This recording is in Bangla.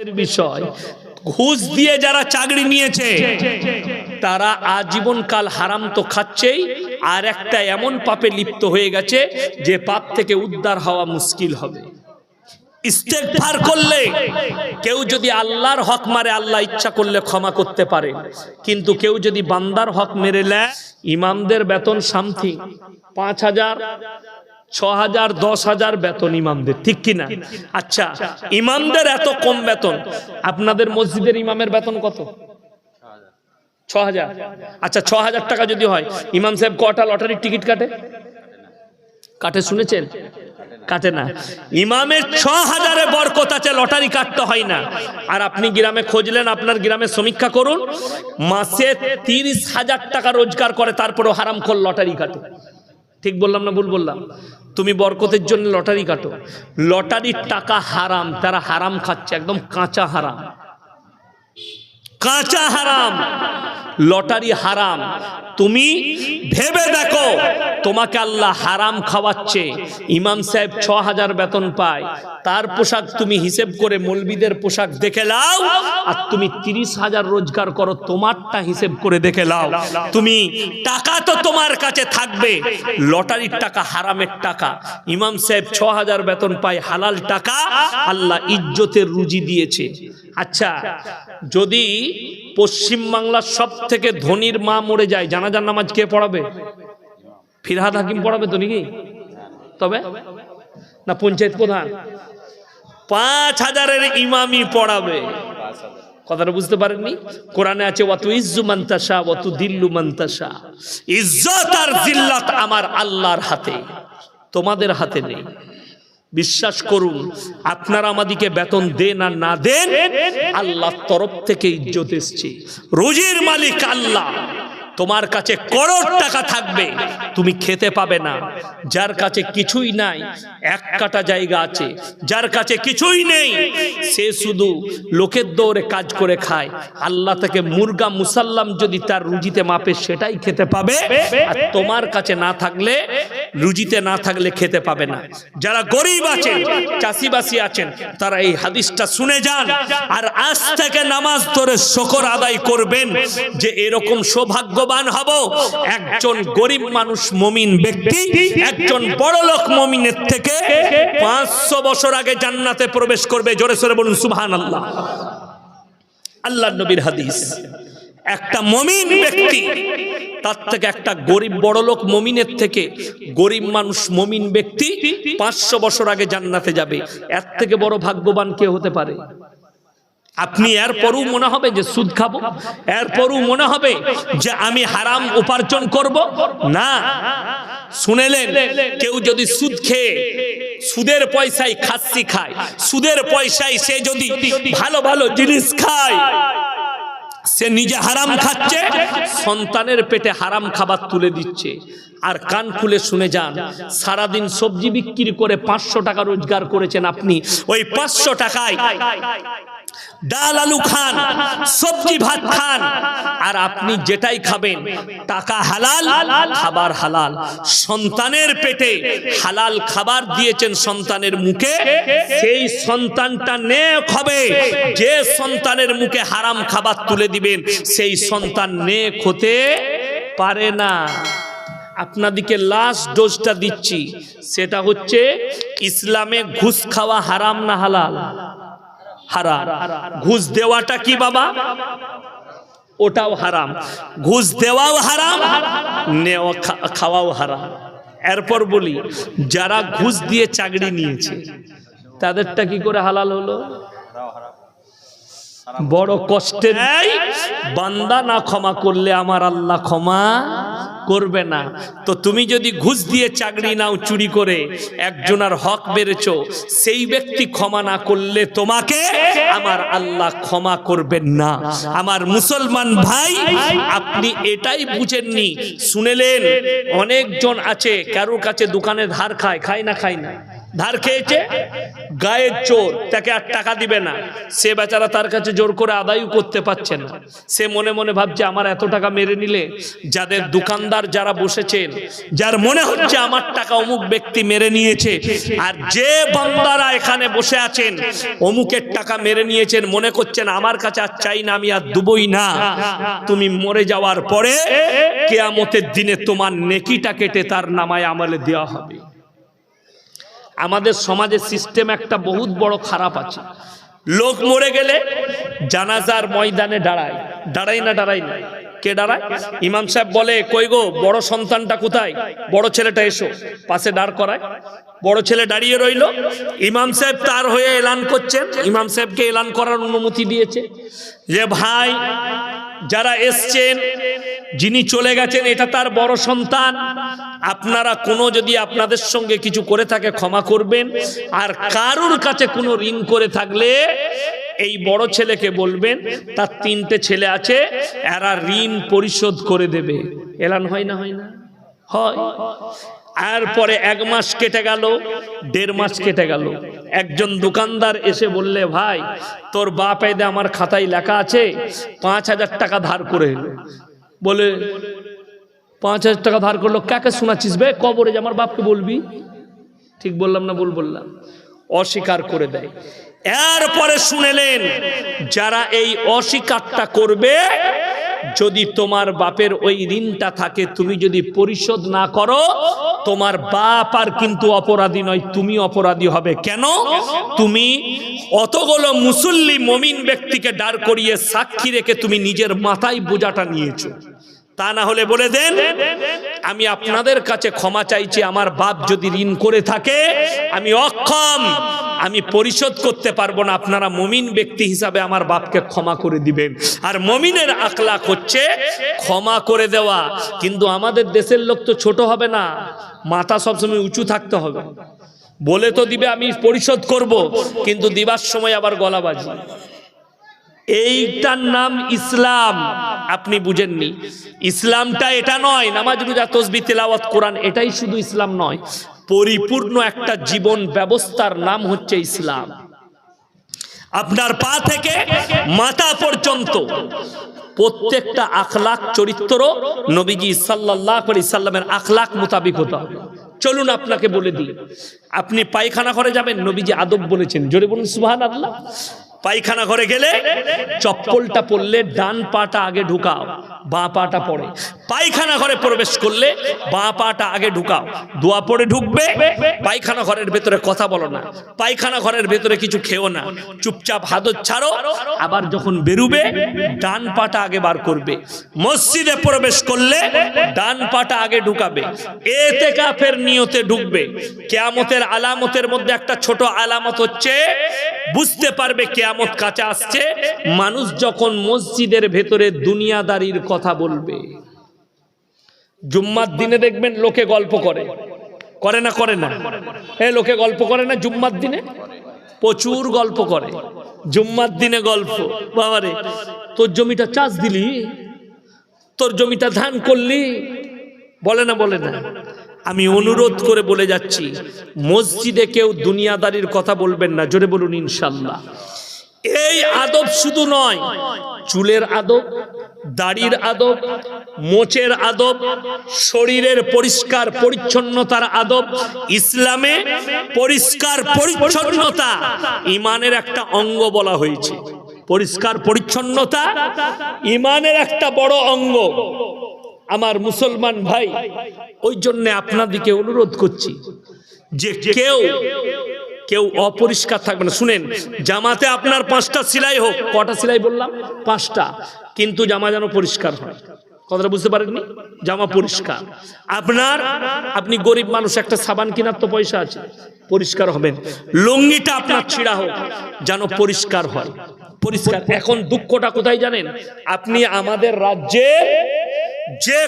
বিষয়। ঘুষ দিয়ে যারা চাকরি নিয়েছে, তারা আজীবন কাল হারাম তো খাচ্ছেই, আর একটা এমন পাপে লিপ্ত হয়ে গেছে যে পাপ থেকে উদ্ধার হওয়া মুশকিল হবে। ইস্তেগফার করলে কেউ যদি আল্লাহর হক মারে, আল্লাহ ইচ্ছা করলে ক্ষমা করতে পারে। কিন্তু কেউ যদি বান্দার হক মেরে নেয়, ইমামদের বেতন সামথিং, পাঁচ হাজার ছ হাজার দশ হাজার বেতন ইমামদের, ঠিক কিনা? আচ্ছা ইমামদের এত কম বেতন, আপনাদের মসজিদের ইমামের বেতন কত? ছ হাজার আচ্ছা ছ হাজার টাকা যদি হয়, ইমাম সাহেব কটা লটারির টিকিট কাটে? কাটে শুনেছেন? কাটে না। ইমামের ছ হাজারে বরকত আছে, লটারি কাটতে হয় না। আর আপনি গ্রামে খুঁজলেন, আপনার গ্রামে সমীক্ষা করুন, মাসে তিরিশ হাজার টাকা রোজগার করে, তারপরেও হারাম খোল লটারি কাটে। ঠিক বললাম না ভুল বললাম? তুমি বরকতের জন্য লটারি কাটো। লটারির টাকা হারাম, তারা হারাম খাচ্ছে, একদম কাঁচা হারাম। কাঁচা হারাম। লটারি হারাম। তুমি ভেবে দেখো, তোমাকে আল্লাহ হারাম খাওয়াচ্ছে। ইমাম সাহেব ছ হাজার বেতন পায়। তার পোশাক তুমি হিসেব করে মলবিদের পোশাক দেখে লাও আর তুমি তিরিশ হাজার রোজগার করো, তোমারটা হিসেব করে দেখে লাও তুমি টাকা তো তোমার কাছে থাকবে, লটারির টাকা হারামের টাকা। ইমাম সাহেব ছ হাজার বেতন পায়, হালাল টাকা, আল্লাহ ইজ্জতের রুজি দিয়েছে। আচ্ছা যদি পশ্চিম বাংলার সব থেকে ধনির মা মরে যায়। জানাজার নামাজ কে পড়াবে? ফিরহাদ হাকিম পড়াবে তো নাকি? তবে? না, পঞ্চায়েত প্রধান। পাঁচ হাজারের ইমামি পড়াবে। কথাটা বুঝতে পারেননি? কোরআনে আছে অতু ইজ্জু মান্তাসা অতু দিল্লু মান্তাসা ইজ্জত আর জিল্লাত আমার আল্লাহর হাতে। তোমাদের হাতে নেই। বিশ্বাস করুন আপনারা আমাদিকে বেতন দেন আর না দেন আল্লাহর তরফ থেকে ইজ্জত এসছে। রোজির মালিক আল্লাহ। তোমার কাছে করোড় টাকা থাকবে। তুমি খেতে পাবে না। যার কাছে কিছুই নাই, এক কাটা জায়গা আছে। যার কাছে কিছুই নেই, সে শুধু লোকের দৌড়ে কাজ করে খায়। আল্লাহ থেকে মুরগা মুসাল্লাম যদি তার রুজিতে মাপে, সেটাই খেতে পাবে। আর তোমার কাছে না থাকলে, রুজিতে না থাকলে খেতে পাবে না। যারা গরিব আছেন, চাষিবাসী আছেন, তারা এই হাদিসটা শুনে যান। আর আজ থেকে নামাজ ধরে শকর আদায় করবেন যে এরকম সৌভাগ্যবান হব। একজন গরিব মানুষ মমিন ব্যক্তি, একজন বড় লোক মমিনের থেকে পাঁচশো বছর আগে জান্নাতে প্রবেশ করবে, জোরে সোরে বলুন সুবহান আল্লাহ আল্লাহ নবীর হাদিস, একটা মমিন ব্যক্তি, তার থেকে একটা গরিব বড় লোক মমিনের থেকে গরিব মানুষ মমিন ব্যক্তি পাঁচশো বছর আগে জান্নাতে যাবে। এর থেকে বড় ভাগ্যবান কে হতে পারে? আপনি এরপরও মনে হবে যে সুদ খাব এরপরও মনে হবে যে আমি হারাম উপার্জন করব। না, শুনেলেন, কেউ যদি সুদ খেয়ে সুদের পয়সায় খাসি খায়, সুদের পয়সায় সে যদি ভালো ভালো জিনিস খায়, সে নিজে হারাম খাচ্ছে, সন্তানের পেটে হারাম খাবার তুলে দিচ্ছে। আর কান খুলে শুনে যান, সারাদিন সবজি বিক্রি করে পাঁচশো টাকা রোজগার করেছেন আপনি, ওই পাঁচশো টাকায় ডাল আলু খান, সবজি ভাত খান, আর আপনি যেটাই খাবেন, টাকা হালাল, খাবার হালাল। সন্তানের পেটে হালাল খাবার দিয়েছেন সন্তানের মুখে, সেই সন্তানটা নেক হবে। যে সন্তানের মুখে হারাম খাবার তুলে দিবেন, সেই সন্তান নেক হতে পারে না। আপনাদিকে লাস্ট ডোজটা দিচ্ছি, সেটা হচ্ছে ইসলামে ঘুষ খাওয়া হারাম না হালাল? হারাম। ঘুষ দেওয়াটা কি বাবা? ওটাও হারাম। ঘুষ দেওয়াও হারাম নেওয়া খাওয়াও হারাম। এরপর বলি যারা ঘুষ দিয়ে চাকরি নিয়েছে তাদেরটা কি করে হালাল হলো? বড় কষ্টে নেই বান্দা না ক্ষমা করলে আমার আল্লাহ ক্ষমা করবে না। তো তুমি যদি ঘুষ দিয়ে চাকরি নাও চুরি করে একজনার হক বেড়েছ, সেই ব্যক্তি ক্ষমা না করলে তোমাকে আমার আল্লাহ ক্ষমা করবেন না। আমার মুসলমান ভাই, আপনি এটাই বুঝেননি। শুনেলেন, অনেকজন আছে, কারোর কাছে দোকানে ধার খায় খায় না খায় না। ধার খেয়েছে? গায়ের চোর, তাকে আর টাকা দিবে না। সে বেচারা তার কাছে জোর করে আদায়ও করতে পারছে না। সে মনে মনে ভাবছে, আমার এত টাকা মেরে নিলে যাদের দোকানদার যারা বসেছেন, যার মনে হচ্ছে আমার টাকা অমুক ব্যক্তি মেরে নিয়েছে, আর যে বান্দারা এখানে বসে আছেন, অমুকের টাকা মেরে নিয়েছেন, মনে করছেন, আমার কাছে আর চাই না, আমি আর দুবই না। তুমি মরে যাওয়ার পরে কেয়ামতের দিনে তোমার নেকিটা কেটে তার নামায় আমলে দেওয়া হবে। আমাদের সমাজের সিস্টেম একটা বহুত বড় খারাপ আছে। লোক মরে গেলে জানাজার ময়দানে দাঁড়ায়। দাঁড়াই না দাঁড়াই না? কে দাঁড়ায়? ইমাম সাহেব বলে, কই গো, বড় সন্তানটা কোথায়? বড় ছেলেটা এসো, পাশে দাঁড় করায়। বড় ছেলে দাঁড়িয়ে রইল। ইমাম সাহেব তার হয়ে এলান করছেন। ইমাম সাহেবকে এলান করার অনুমতি দিয়েছে যে, ভাই যারা এসছেন, যিনি চলে গেছেন, এটা তার বড় সন্তান। আপনারা কোনো যদি আপনাদের সঙ্গে কিছু করে থাকে, ক্ষমা করবেন। আর কারুর কাছে কোনো ঋণ করে থাকলে, এই বড় ছেলেকে বলবেন, তার তিনটে ছেলে আছে, এরা ঋণ পরিশোধ করে দেবে। এলান হয় না হয় না? হয়। আর পরে এক মাস কেটে গেল, দেড় মাস কেটে গেল। একজন দোকানদার এসে বললে, ভাই, তোর বাপ এদে আমার খাতায় লেখা আছে, পাঁচ হাজার টাকা ধার করে বলে, পাঁচ হাজার টাকা ধার করল, কাকে শোনাচ্ছিস বে? কবরে যে আমার বাপকে বলবি? ঠিক বললাম না, ভুল বললাম। অস্বীকার করে দেয়। এরপরে শুনেলেন, যারা এই অস্বীকারটা করবে যদি তোমার বাপের ওই ঋণটা থাকে, তুমি যদি পরিশোধ না করো, তোমার বাপ আর কিন্তু অপরাধী নয়, তুমি অপরাধী হবে। কেন? তুমি অতগুলো মুসল্লি মমিন ব্যক্তিকে দাঁড় করিয়ে সাক্ষী রেখে তুমি নিজের মাথায় বোঝাটা নিয়েছো। তা না হলে বলে দেন, আমি আপনাদের কাছে ক্ষমা চাইছি, আমার বাপ যদি ঋণ করে থাকে, আমি অক্ষম, আমি পরিশোধ করতে পারব না। আপনারা মমিন ব্যক্তি হিসাবে আমার বাপকে ক্ষমা করে দিবেন। আর মমিনের আখলাক হচ্ছে ক্ষমা করে দেওয়া। কিন্তু আমাদের দেশের লোক তো ছোট হবে না, মাথা সবসময় উঁচু থাকতে হবে। বলে তো দিবে, আমি পরিশোধ করব, কিন্তু দিবার সময় আবার গলাবাজি এইটার নাম ইসলাম। আপনি বুঝেননি। ইসলামটা এটা নয়, নামাজ, রোজা, তসবি, তেলাওয়াত, কোরআন, এটাই শুধু ইসলাম নয়। পরিপূর্ণ একটা জীবন ব্যবস্থার নাম হচ্ছে ইসলাম। আপনার পা থেকে মাথা পর্যন্ত প্রত্যেকটা আখলাক চরিত্র নবীজি সাল্লাহ সাল্লামের আখলাক মোতাবিক হতে হবে। চলুন আপনাকে বলে দিই, আপনি পায়খানা ঘরে যাবেন, নবীজি আদব বলেছেন। জোরে বলুন সুহান আল্লাহ পায়খানা ঘরে গেলে চপ্পলটা পরলে ডান পাটা আগে ঢুকাও, বাঁ পাটা পড়ে পায়খানা ঘরে প্রবেশ করলে বাঁ পাটা আগে ঢুকাও। দোয়া পড়ে ঢুকবে, পায়খানা ঘরের ভেতরে কথা বলো না। পায়খানা ঘরের ভেতরে কিছু খেও না। চুপচাপ হাতত ছাড়ো, আবার যখন বেরুবে, ডান পাটা আগে বার করবে। মসজিদে প্রবেশ করলে ডান পাটা আগে ঢুকাবে। এতে কাফের নিয়তে ঢুকবে। কেয়ামতের আলামতের মধ্যে একটা ছোট আলামত হচ্ছে বুঝতে পারবে কেয়ামত কাছে আসছে। মানুষ যখন মসজিদের ভেতরে দুনিয়াদারির কথা বলবে, জুম্মার দিনে দেখবেন লোকে গল্প করে। করে না করে না? হ্যাঁ লোকে গল্প করে না জুম্মার দিনে? প্রচুর গল্প করে। জুম্মার দিনে গল্প। বাবারে, তোর জমিটা চাষ দিলি? তোর জমিটা ধান করলি? বলে না বলে না? আমি অনুরোধ করে বলে যাচ্ছি, মসজিদে কেউ দুনিয়াদারির কথা বলবেন না, জোরে বলুন ইনশাল্লাহ এই আদব শুধু নয়, চুলের আদব, দাড়ির আদব, মোচের আদব, শরীরের পরিষ্কার পরিচ্ছন্নতার আদব, ইসলামে পরিষ্কার পরিচ্ছন্নতা, ইমানের একটা অঙ্গ বলা হয়েছে। পরিষ্কার পরিচ্ছন্নতা ইমানের একটা বড় অঙ্গ। আমার মুসলমান ভাই, ওই জন্যে আপনাদিকে অনুরোধ করছি যে কেউ কেউ অপরিষ্কার থাকবে না। শুনেন, জামাতে আপনার পাঁচটা সেলাই হোক, কটা সেলাই বললাম? পাঁচটা। কিন্তু জামা যেন পরিষ্কার হয়। কথাটা বুঝতে পারেননি? জামা পরিষ্কার। আপনার, আপনি গরিব মানুষ, একটা সাবান কেনার তো পয়সা আছে। পরিষ্কার হবেন। লুঙ্গিটা আপনার ছিঁড়া হোক, যেন পরিষ্কার হয়। পরিষ্কার। এখন দুঃখটা কোথায় জানেন? আপনি আমাদের রাজ্যে যে